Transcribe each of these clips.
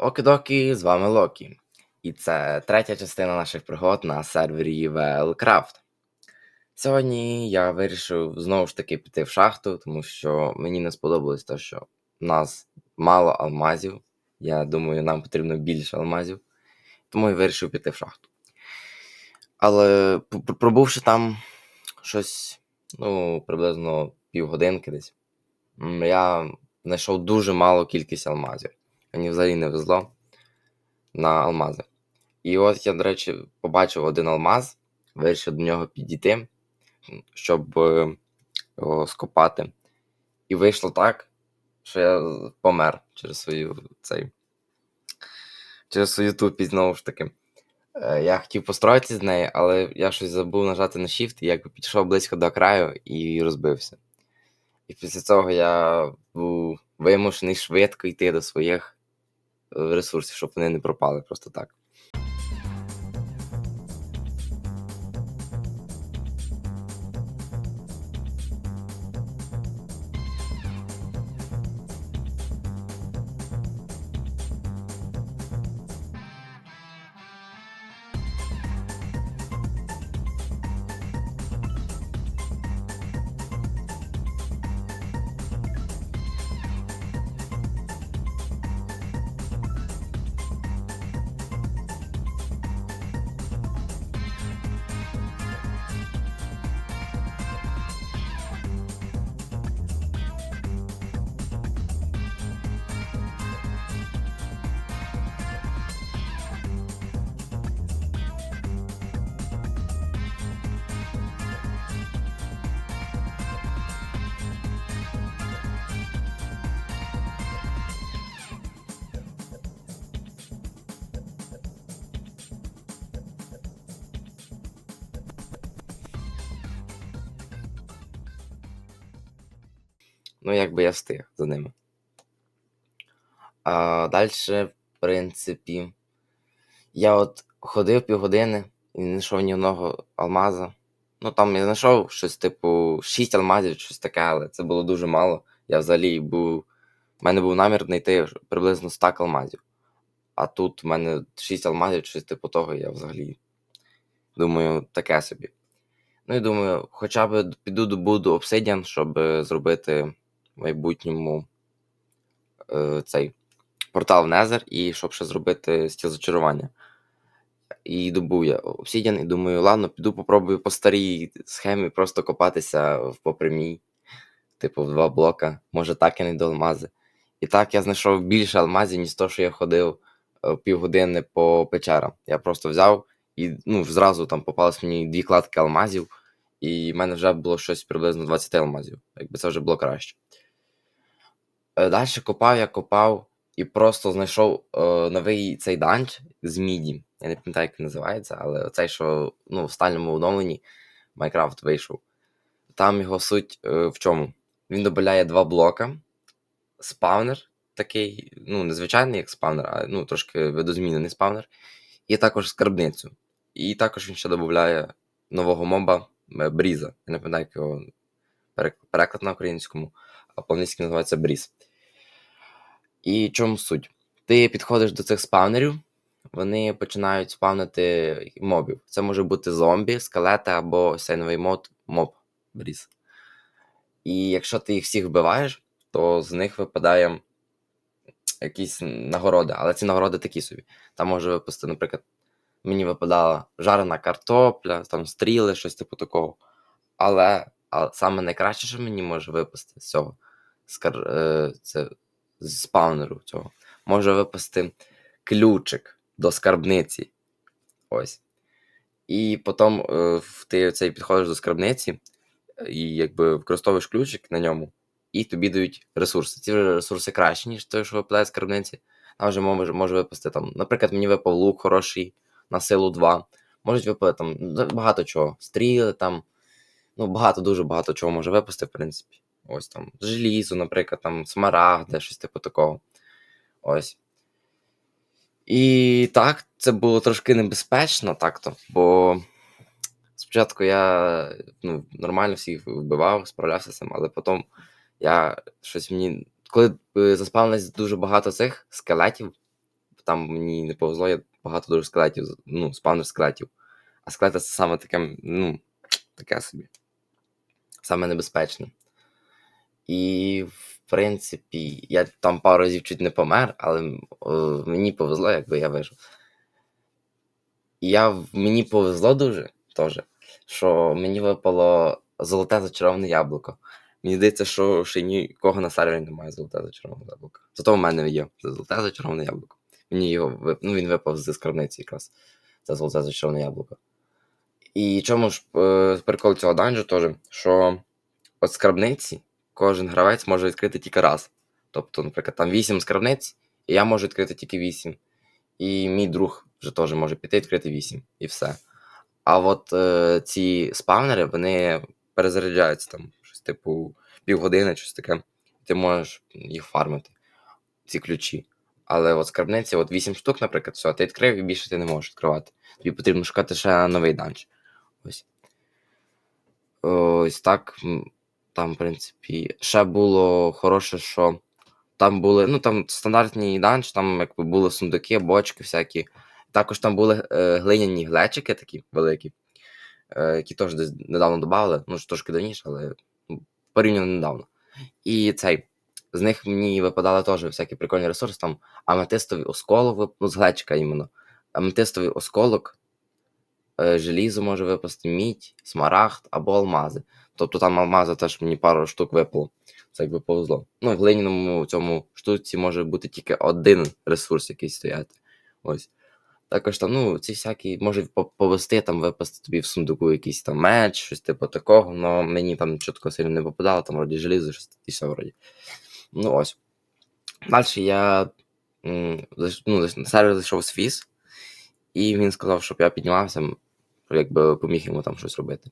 Окидокі, з вами Локі. І це третя частина наших пригод на сервері VLCraft. Сьогодні я вирішив знову ж таки піти в шахту, тому що мені не сподобалось те, що в нас мало алмазів. Я думаю, нам потрібно більше алмазів. Тому я вирішив піти в шахту. Але пробувши там щось, ну, приблизно півгодинки десь, я знайшов дуже малу кількість алмазів. Мені взагалі не везло на алмази. І от я, до речі, побачив один алмаз, вирішив до нього підійти, щоб е, його скопати. І вийшло так, що я помер через свою цей. Через свою тупість, знову ж таки. Е, Я хотів построїтися з неї, але я щось забув нажати на Shift і якби підійшов близько до краю і розбився. І після цього я був вимушений швидко йти до своїх ресурсів, щоб вони не пропали просто так. Ну, якби я встиг за ними. А далі, в принципі, я от ходив півгодини і не знайшов ні одного алмаза. Ну, там я знайшов щось, типу, 6 алмазів, щось таке, але це було дуже мало. Я взагалі був. У мене був намір знайти приблизно 100 алмазів. А тут в мене 6 алмазів, щось типу того, я взагалі думаю, таке собі. Ну і думаю, хоча б піду добуду обсидіан, щоб е, зробити майбутньому е, цей портал в Незер і щоб ще зробити стіл зачарування. І добув я обсидіан, і думаю, ладно, піду попробую по старій схемі просто копатися в попрямій, типу, в два блока. Може так я не до алмази. І так я знайшов більше алмазів, ніж то, що я ходив е, півгодини по печерам. Я просто взяв і ну, зразу там попалось мені дві кладки алмазів, і в мене вже було щось приблизно 20 алмазів. Якби це вже було краще. Далі копав, я копав і просто знайшов е, новий цей данж з міді. Я не пам'ятаю, як він називається, але цей, що ну, в стальному оновленні Майнкрафт вийшов. Там його суть е, в чому? Він додає два блока, спавнер такий, ну, незвичайний як спавнер, а ну, трошки видозмінений спавнер, і також скарбницю. І також він ще додає нового моба е, Бріза. Я не пам'ятаю, як його переклад на українському, а по-англійськи називається Бріз. І чому суть? Ти підходиш до цих спавнерів, вони починають спавнити мобів. Це може бути зомбі, скелети або ось цей новий мод моб Бріз. І якщо ти їх всіх вбиваєш, то з них випадає якісь нагороди, але ці нагороди такі собі. Там може випасти, наприклад, мені випадала жарена картопля, там стріли, щось типу такого. Але а саме найкраще, що мені може випасти з цього, е, це з спаунеру цього, може випасти ключик до скарбниці. Ось. І потім е, ти цей підходиш до скарбниці і якби використовуєш ключик на ньому, і тобі дають ресурси. Ці ресурси кращі, ніж той, що випадає з скарбниці. Там вже може, може випасти там. Наприклад, мені випав лук хороший на силу 2. Можуть випасти там ну, багато чого. Стріли там. Ну, багато, дуже багато чого може випасти, в принципі. Ось там желізо, наприклад, там смарагди, щось типу такого. Ось. І так, це було трошки небезпечно, так-то, бо спочатку я ну, нормально всіх вбивав, справлявся з цим, але потім я щось мені. Коли е, заспавнилось дуже багато цих скелетів, там мені не повезло, я багато дуже скелетів, ну, спавнер скелетів. А скелети це саме таке, ну, таке собі. Саме небезпечне. І, в принципі, я там пару разів чуть не помер, але е, мені повезло, якби я вижив. І я, мені повезло дуже теж, що мені випало золоте зачароване яблуко. Мені здається, що ще нікого на сервері немає золоте зачароване яблуко. Зато в мене є золоте зачароване яблуко. Мені його ну, він випав з скарбниці якраз. Це золоте зачароване яблуко. І чому ж е, прикол цього данжу теж, що от скарбниці кожен гравець може відкрити тільки раз. Тобто, наприклад, там 8 скарбниць, і я можу відкрити тільки 8. І мій друг вже теж може піти відкрити 8 і все. А от е, ці спавнери, вони перезаряджаються там щось типу півгодини, щось таке. Ти можеш їх фармити, ці ключі. Але от скарбниці, от 8 штук, наприклад, все, ти відкрив і більше ти не можеш відкривати. Тобі потрібно шукати ще новий данж. Ось. Ось так. Там, в принципі, ще було хороше, що там були, ну там стандартні данж, там якби були сундуки, бочки всякі. Також там були е, глиняні глечики такі великі, е, які теж десь недавно додали, ну трошки давніше, але ну, порівняно недавно. І цей, з них мені випадали теж всякі прикольні ресурси, там аметистовий осколок, ну, з глечика іменно. Аметистовий осколок, е, желізо може випасти, мідь, смарагд або алмази. Тобто там алмази теж мені пару штук випало. Це якби повезло. Ну, в глиняному цьому штуці може бути тільки один ресурс, який стояти. Ось. Також там, ну, ці всякі по- повести, там випасти тобі в сундуку якийсь там меч, щось типу такого, але мені там чітко сильно не попадало, там вроді желізо, щось і все вроді. Ну ось. Далі я ну, на сервер зайшов з фіз, і він сказав, щоб я піднімався, якби поміг йому там щось робити.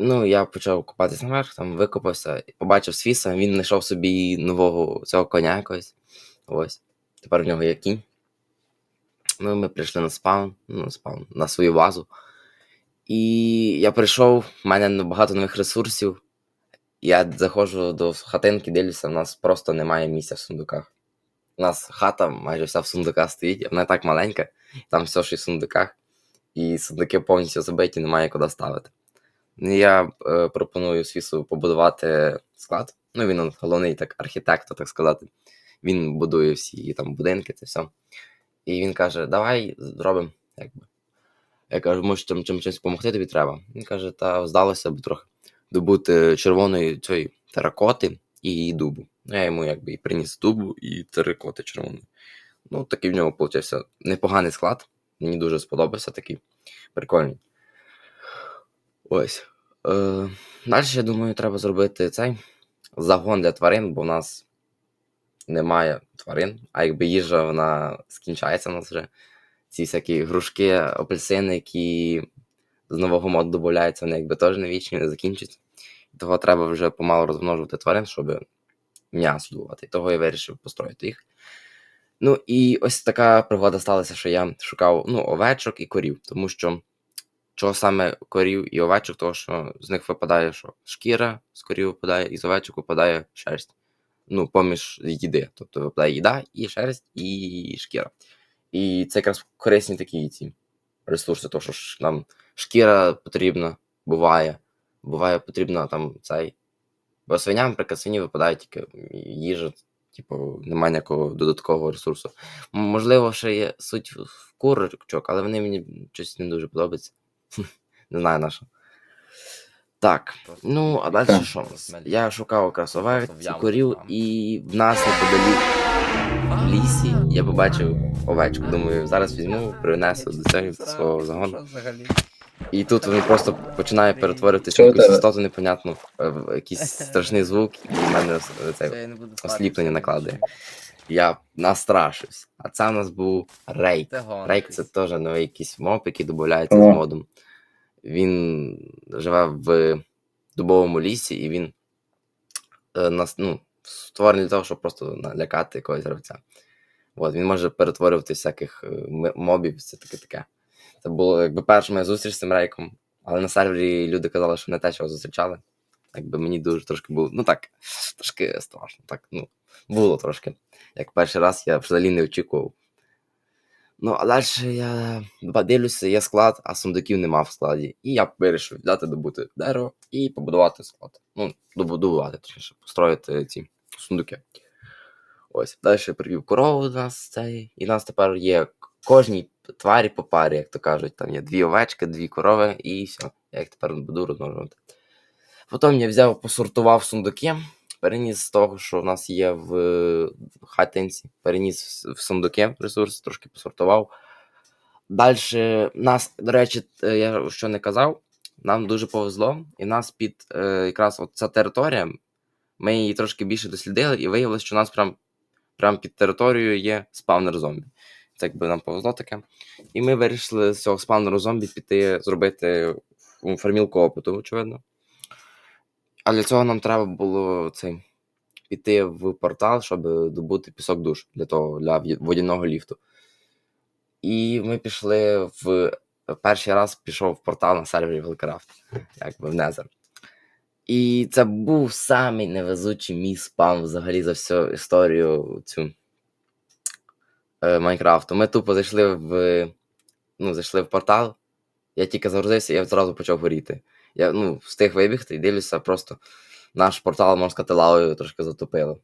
Ну, я почав купатися наверх, там викопався, побачив Свіса, він знайшов собі нового цього коня якогось. Ось. Тепер в нього є кінь. Ну, ми прийшли на спаун, ну, спаун, на свою базу. І я прийшов, в мене багато нових ресурсів. Я заходжу до хатинки, дивлюся, в нас просто немає місця в сундуках. У нас хата майже вся в сундуках стоїть, вона так маленька, там все ж і в сундуках, і сундуки повністю забиті, немає куди ставити. Я е, пропоную Свісу побудувати склад. Ну, він головний так, архітектор, так сказати. Він будує всі там будинки, це все. І він каже: Давай зробимо. Якби. Я кажу, може, чим, чим чимось допомогти тобі треба. Він каже, та здалося б трохи добути червоної цієї теракоти і її дубу. Ну, я йому якби і приніс дубу і теракоти червоної. Ну, такий в нього получився непоганий склад. Мені дуже сподобався такий прикольний. Ось. Е, далі, я думаю, треба зробити цей загон для тварин, бо в нас немає тварин, а якби їжа вона скінчається у нас вже. Ці всякі грушки, апельсини, які з нового моду додаються, вони якби теж не вічні, не закінчаться. Того треба вже помалу розмножувати тварин, щоб м'ясо добувати. Того я вирішив построїти їх. Ну і ось така пригода сталася, що я шукав ну, овечок і корів, тому що чого саме корів і овечок, тому що з них випадає, що шкіра з корів випадає, і з овечок випадає шерсть. Ну, поміж їди. Тобто випадає їда, і шерсть, і шкіра. І це якраз корисні такі ці ресурси, тому що ж нам шкіра потрібна, буває. Буває потрібна там цей. Бо свиням, наприклад, свині випадає тільки їжа, типу, немає ніякого додаткового ресурсу. Можливо, ще є суть в- курочок, але вони мені щось не дуже подобаються. Не знаю на що. Так, ну а далі Так. що у нас? Я шукав якраз овець, корів, і в нас неподалік в лісі я побачив овечку. Думаю, зараз візьму, принесу до цього до свого загону. І тут він просто починає перетворюватися в якусь істоту непонятну, в якийсь страшний звук, і в мене це осліплення накладує. Я настрашився. А це в нас був рейк. Рейк це теж новий якийсь моб, який додається з модом. Він живе в дубовому лісі, і він е, нас, ну, створений для того, щоб просто налякати якогось гравця. От, він може перетворювати всяких е, мобів, все таке таке. Це було якби перша моя зустріч з цим рейком, але на сервері люди казали, що не те, що зустрічали. Якби мені дуже трошки було, ну так, трошки страшно. Так, ну, було трошки. Як перший раз я взагалі не очікував. Ну, а далі я дивлюся, є склад, а сундуків нема в складі. І я вирішив взяти, добути дерево і побудувати склад. Ну, добудувати, точніше, построїти ці сундуки. Ось. Далі привів корову до нас цей. І в нас тепер є кожній тварі по парі, як то кажуть. Там є дві овечки, дві корови, і все. Я їх тепер буду розмножувати. Потім я взяв, посортував сундуки, переніс з того, що в нас є в хатинці, переніс в- сундуки ресурси, трошки посортував. Далі нас, до речі, е, я що не казав, нам дуже повезло, і нас під е, якраз от ця територія, ми її трошки більше дослідили, і виявилось, що у нас прям, прям під територією є спавнер зомбі. Це якби нам повезло таке. І ми вирішили з цього спавнеру зомбі піти зробити фармілку опиту, очевидно. А для цього нам треба було цей, піти в портал, щоб добути пісок душ для того, для водяного ліфту. І ми пішли в перший раз пішов в портал на сервері Велкрафт, якби в Незер. І це був самий невезучий мій спам взагалі за всю історію цю е, Майнкрафту. Ми тупо зайшли в. Ну, зайшли в портал. Я тільки загрузився, і я одразу почав горіти. Я ну, встиг вибігти і дивлюся, просто наш портал, можна сказати, лавою трошки затопило.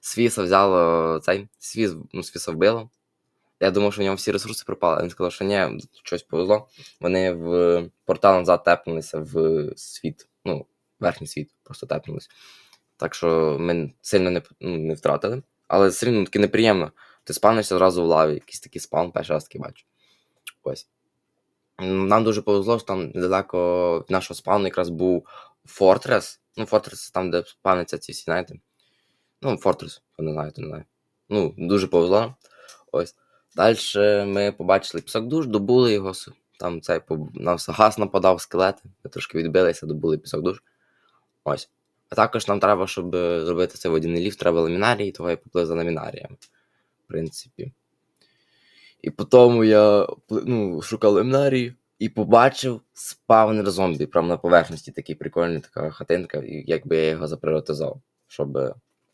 Свіса взяло цей. Свіс, ну, Свіса вбило. Я думав, що в нього всі ресурси пропали. Він сказав, що ні, щось повезло. Вони в портал назад тепнулися в світ. Ну, верхній світ, просто тепнулись. Так що ми сильно не, ну, не втратили. Але все рівно таки неприємно. Ти спавнишся одразу в лаві, якийсь такий спаун, перший раз такий бачу. Ось. Нам дуже повезло, що там недалеко від нашого спауну якраз був Фортрес. Ну, Фортрес там, де спавняться ці всі, знаєте. Ну, Фортрес, не знає, то не знаю. Ну, дуже повезло. Ось. Далі ми побачили пісок душ, добули його. Там цей нам газ нападав, скелети. Ми трошки відбилися, добули пісок душ. Ось. А також нам треба, щоб е, зробити цей водяний ліфт, треба ламінарій, того я поплив за ламінарієм. В принципі. І потім я ну, шукав ламінарій і побачив спавнер зомбі. Прямо на поверхності такий прикольний, така хатинка, і якби я його заприватизував. Щоб.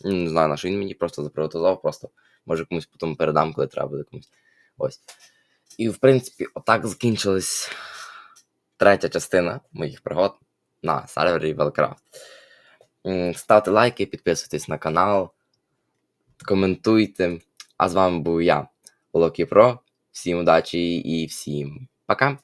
ну, Не знаю, на що він мені просто заприватизував, просто може комусь потім передам, коли треба буде комусь. Ось. І в принципі, отак закінчилась третя частина моїх пригод на сервері Велкрафт. Ставте лайки, підписуйтесь на канал, коментуйте. А з вами був я, Локі Про. Всім удачі і всім пока!